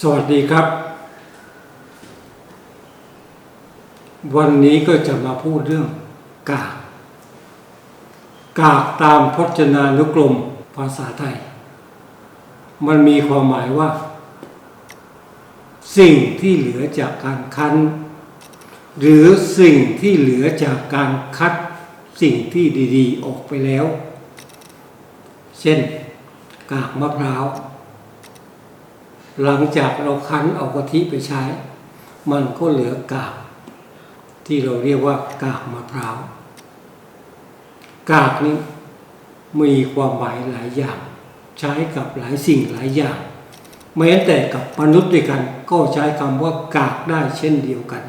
สวัสดีครับ วันนี้ก็จะมาพูดเรื่องกาก กากตามพจนานุกรมภาษาไทย มันมีความหมายว่า สิ่งที่เหลือจากการคั้น หรือสิ่งที่เหลือจากการคัดสิ่งที่ดี ๆ ออกไปแล้ว เช่น กากมะพร้าว หลังจากเราคั้นเอากะทิไปใช้ มันก็เหลือกาก ที่เราเรียกว่ากากมะพร้าว กากนี้มีความหมายหลายอย่าง ใช้กับหลายสิ่งหลายอย่าง แม้แต่กับมนุษย์ด้วยกัน ก็ใช้คำว่ากากได้เช่นเดียวกัน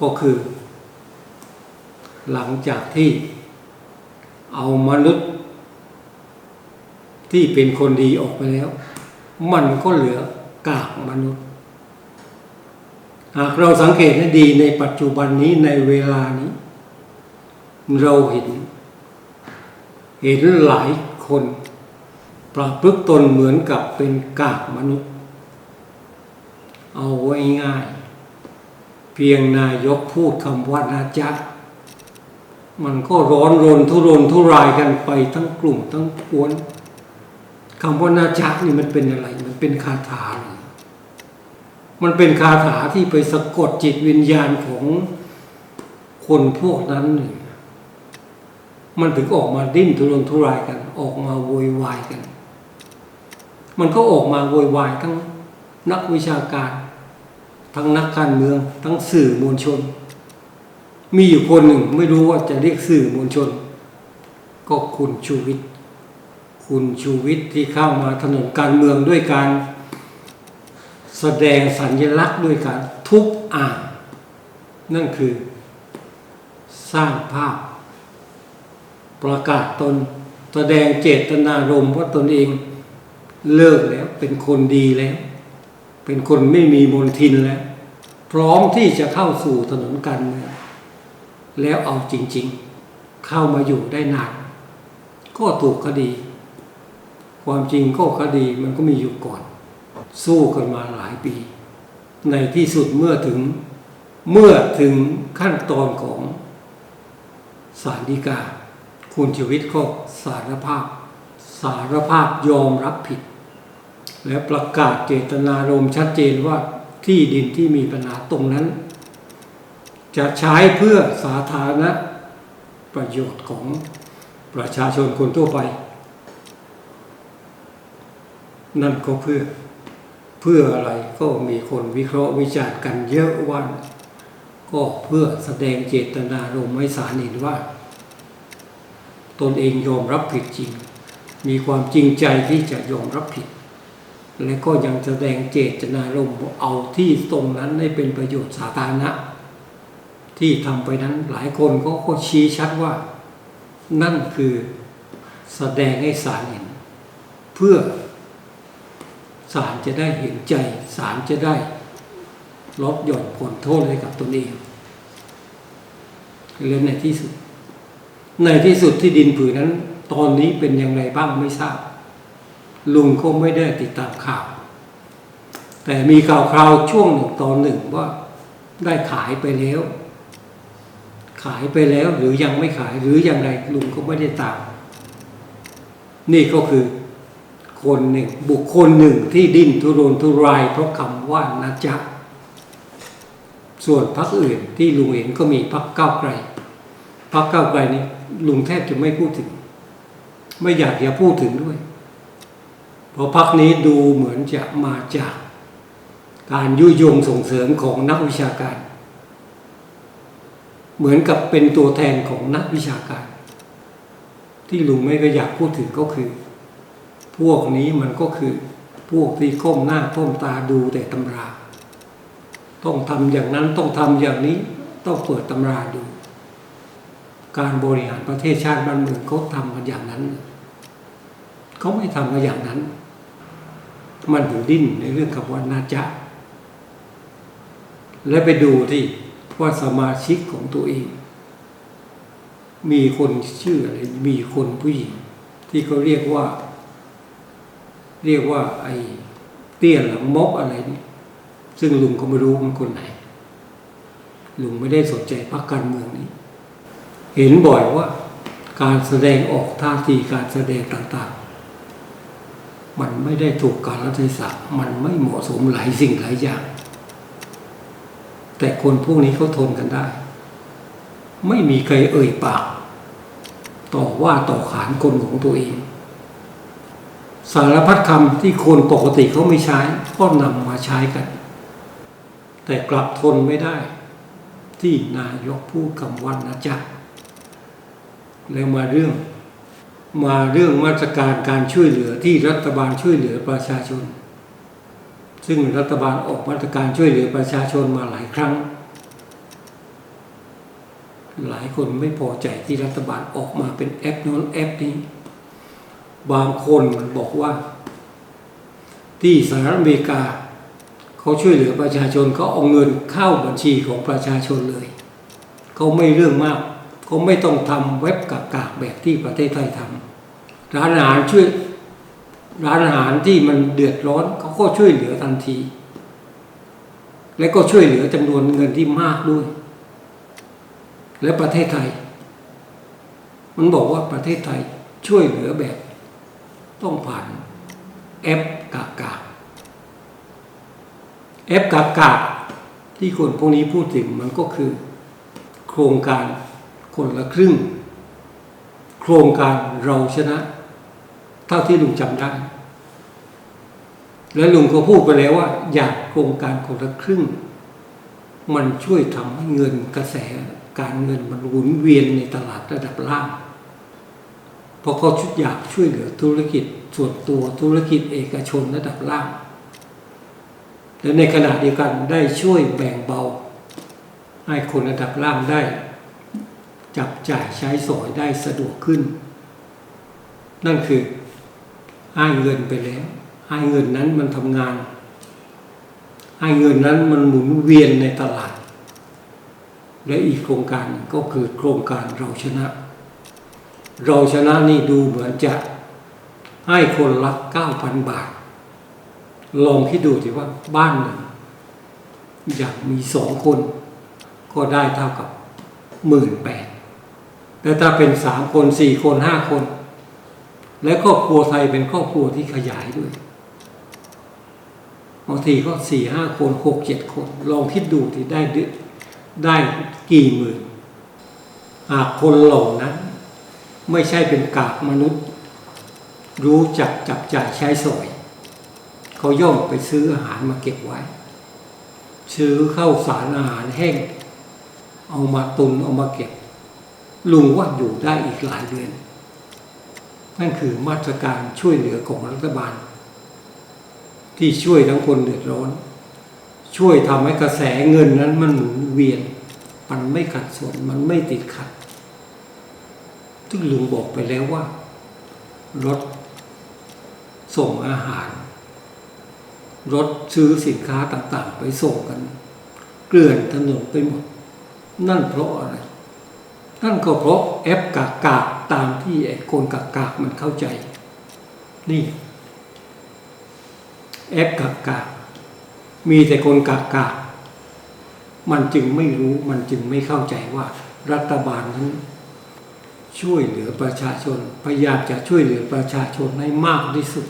ก็คือ หลังจากที่เอามนุษย์ ที่เป็นคนดีออกไปแล้ว มันก็เหลือกากมนุษย์ หากเราสังเกตให้ดีในปัจจุบันนี้ในเวลานี้ เราเห็น เห็นหลายคนประพฤติตนเหมือนกับเป็นกากมนุษย์ เอาไว้ง่าย เพียงนายกพูดคำว่านาจามันก็ร้อนรนทุรนทุรายกันไปทั้งกลุ่มทั้งกวน คำว่านาจักนี่มันเป็นอะไร มันเป็นคาถา มันเป็นคาถาที่ไปสะกดจิตวิญญาณของคนพวกนั้นเลยมันถึงออกมาดิ้นทุรนทุรายกัน ออกมาโวยวายกัน มันก็ออกมาโวยวายทั้งนักวิชาการ ทั้งนักการเมือง ทั้งสื่อมวลชน มีอยู่คนหนึ่งไม่รู้ว่าจะเรียกสื่อมวลชน ก็คุณชูวิทย์ คุณชูวิทย์ที่เข้ามาถนนการเมืองด้วยการ แสดงสัญลักษณ์ด้วยการทุบอ่านนั่นคือสร้างภาพ ประกาศตน แสดงเจตนารมณ์ว่าตนเองเลิกแล้วเป็นคนดีแล้ว เป็นคนไม่มีมลทินแล้ว พร้อมที่จะเข้าสู่ถนนการเมืองแล้วเอาจริง ๆ เข้ามาอยู่ได้นานก็ถูกคดี ความจริงก็คดีมันก็มีอยู่ก่อน สู้กันมาหลายปี ในที่สุดเมื่อถึงเมื่อถึงขั้นตอนของศาลฎีกา คุณชีวิตก็สารภาพ สารภาพยอมรับผิด และประกาศเจตนารมณ์ชัดเจนว่าที่ดินที่มีปัญหาตรงนั้น จะใช้เพื่อสาธารณประโยชน์ของประชาชนคนทั่วไป นั่นก็เพื่อเพื่ออะไรก็มีคนวิเคราะห์วิจารณ์กันเยอะว่าก็เพื่อแสดงเจตนารมณ์ให้ศาลเห็นว่า ตนเองยอมรับผิดจริง มีความจริงใจที่จะยอมรับผิด และก็ยังแสดงเจตนารมณ์เอาที่ตรงนั้นให้เป็นประโยชน์สาธารณะ ที่ทำไปนั้นหลายคนก็ก็ชี้ชัดว่า นั่นคือแสดงให้ศาลเห็น เพื่อ ศาลจะได้เห็นใจศาลจะได้ลดหย่อนผลโทษให้กับตนเองและในที่สุด ในที่สุดที่ดินผืนนั้น ตอนนี้เป็นอย่างไรบ้างไม่ทราบ ลุงก็ไม่ได้ติดตามข่าว แต่มีข่าวคราวช่วงหนึ่งตอนหนึ่งว่าได้ขายไปแล้ว ขายไปแล้วหรือยังไม่ขายหรืออย่างไรลุงก็ไม่ได้ตาม นี่ก็คือ คนหนึ่งบุคคลหนึ่งที่ดิ้นทุรนทุรายเพราะคำว่านะจ๊ะส่วนพรรคอื่นที่ลุงเห็นก็มีพรรคก้าวไกลพรรคก้าวไกลนี้ลุงแทบจะไม่พูดถึง ไม่อยากจะพูดถึงด้วย เพราะพรรคนี้ดูเหมือนจะมาจากการยุยงส่งเสริมของนักวิชาการ เหมือนกับเป็นตัวแทนของนักวิชาการ ที่ลุงไม่ก็อยากพูดถึงก็คือ พวกนี้มันก็คือพวกที่ก้มหน้าก้มตาดูแต่ตำรา ต้องทำอย่างนั้นต้องทำอย่างนี้ต้องเปิดตำราดู การบริหารประเทศชาติบ้านเมืองเขาทำกันอย่างนั้นเขาไม่ทำกันอย่างนั้น มันถึงดิ้นในเรื่องคำว่านาจาและไปดูที่ว่าสมาชิกของตัวเอง มีคนชื่ออะไรมีคนผู้หญิง ที่เขาเรียกว่า เรียกว่าไอ้เตี้ยหลังมกอะไรนี่ซึ่งลุงก็ไม่รู้มันคนไหน ลุงไม่ได้สนใจพรรคการเมืองนี้ เห็นบ่อยว่า การแสดงออกท่าทีการแสดงต่างๆ มันไม่ได้ถูกกาลเทศะมันไม่เหมาะสมหลายสิ่งหลายอย่าง แต่คนพวกนี้เขาทนกันได้ ไม่มีใครเอ่ยปาก ต่อว่าต่อขานคนของตัวเอง สารพัดคำที่คนปกติเขาไม่ใช้ ก็นำมาใช้กัน แต่กลับทนไม่ได้ ที่นายกพูดคำว่านะจ๊ะแล้วมาเรื่อง มาเรื่องมาตรการการช่วยเหลือที่รัฐบาลช่วยเหลือประชาชน ซึ่งรัฐบาลออกมาตรการช่วยเหลือประชาชนมาหลายครั้ง หลายคนไม่พอใจที่รัฐบาลออกมาเป็นแอปโน้นแอปนี้ บางคนบอกว่า ที่สหรัฐอเมริกาเขาช่วยเหลือประชาชนเขาเอาเงินเข้าบัญชีของประชาชนเลย เขาไม่เรื่องมาก เขาไม่ต้องทำเว็บกากากแบบที่ประเทศไทยทำร้านอาหารช่วยร้านอาหารที่มันเดือดร้อนเขาก็ช่วยเหลือทันที และก็ช่วยเหลือจำนวนเงินที่มากด้วย และประเทศไทย มันบอกว่าประเทศไทยช่วยเหลือแบบ ต้องผ่านแอปกากาแอปกากาที่คนพวกนี้พูดถึงมันก็คือ โครงการคนละครึ่ง โครงการเราชนะ เท่าที่ลุงจำได้ และลุงก็พูดไปแล้วว่า อยากโครงการคนละครึ่ง มันช่วยทำให้เงินกระแสการเงินมันหมุนเวียนในตลาดระดับล่าง เพราะเขาชุดอยากช่วยเหลือธุรกิจส่วนตัวธุรกิจเอกชนระดับล่าง และในขณะเดียวกันได้ช่วยแบ่งเบา ให้คนระดับล่างได้ จับจ่ายใช้สอยได้สะดวกขึ้น นั่นคือให้เงินไปแล้วให้เงินนั้นมันทำงานให้เงินนั้นมันหมุนเวียนในตลาด และอีกโครงการก็คือโครงการเราชนะ เราชนะนี่ดูเหมือนจะให้คนละเก้าพันบาท ลองคิดดูสิว่าบ้านหนึ่งอยากมีสองคน ก็ได้เท่ากับหมื่นแปดแต่ถ้าเป็นสามคนสี่คนห้าคน และครอบครัวไทยเป็นครอบครัวที่ขยายด้วยบางทีก็สี่ห้าคนหกเจ็ดคน ลองคิดดูที่ได้ได้กี่หมื่นหากคนเหล่านั้น ไม่ใช่เป็นกากมนุษย์ รู้จักจับจ่ายใช้สอย เขาย่อมไปซื้ออาหารมาเก็บไว้ ซื้อข้าวสารอาหารแห้ง เอามาตุนเอามาเก็บ ลุงว่าอยู่ได้อีกหลายเดือน นั่นคือมาตรการช่วยเหลือของรัฐบาล ที่ช่วยทั้งคนเดือดร้อน ช่วยทำให้กระแสเงินนั้นมันหมุนเวียน มันไม่ขัดสนมันไม่ติดขัด ซึ่งลุงบอกไปแล้วว่ารถส่งอาหาร รถซื้อสินค้าต่างๆ ไปส่งกัน เกลื่อนถนนไปหมด นั่นเพราะอะไร นั่นก็เพราะแอปกากากตามที่ไอ้คนกากากมันเข้าใจ นี่แอปกากากมีแต่คนกากากมันจึงไม่รู้มันจึงไม่เข้าใจว่ารัฐบาลนั้น ช่วยเหลือประชาชน พยายามจะช่วยเหลือประชาชนให้มากที่สุด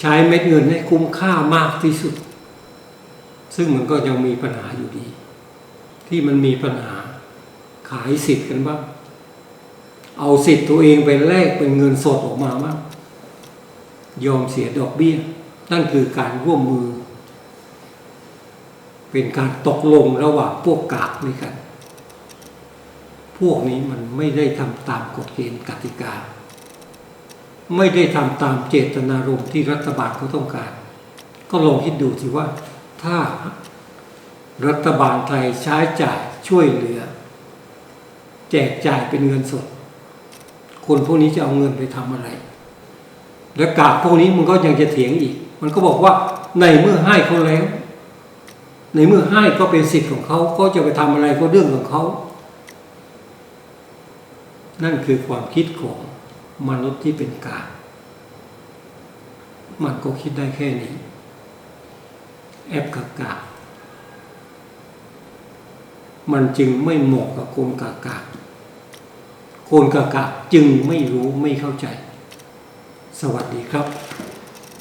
ใช้เม็ดเงินให้คุ้มค่ามากที่สุด ซึ่งมันก็ยังมีปัญหาอยู่ดี ที่มันมีปัญหาขายสิทธิ์กันบ้าง เอาสิทธิ์ตัวเองไปแลกเป็นเงินสดออกมาบ้างยอมเสียดอกเบี้ย นั่นคือการร่วมมือ เป็นการตกลงระหว่างพวกกากด้วยกัน วกนี้มันไม่ได้ทำตามกฎเกณฑ์กติกา ไม่ได้ทำตามเจตนารมณ์ที่รัฐบาลเขาต้องการ ก็ลองคิดดูสิว่า ถ้ารัฐบาลไทยใช้จ่ายช่วยเหลือ แจกจ่ายเป็นเงินสด คนพวกนี้จะเอาเงินไปทำอะไร และกากพวกนี้มันก็ยังจะเถียงอีก มันก็บอกว่าในเมื่อให้เขาแล้ว ในเมื่อให้ก็เป็นสิทธิ์ของเขาเขาจะไปทำอะไรก็เรื่องของเขา นั่นคือความคิดของมนุษย์ที่เป็นกลางมันก็คิดได้แค่นี้ แอปกากามันจึงไม่เหมาะกับคนกากาคนกากาจึงไม่รู้ไม่เข้าใจ สวัสดีครับ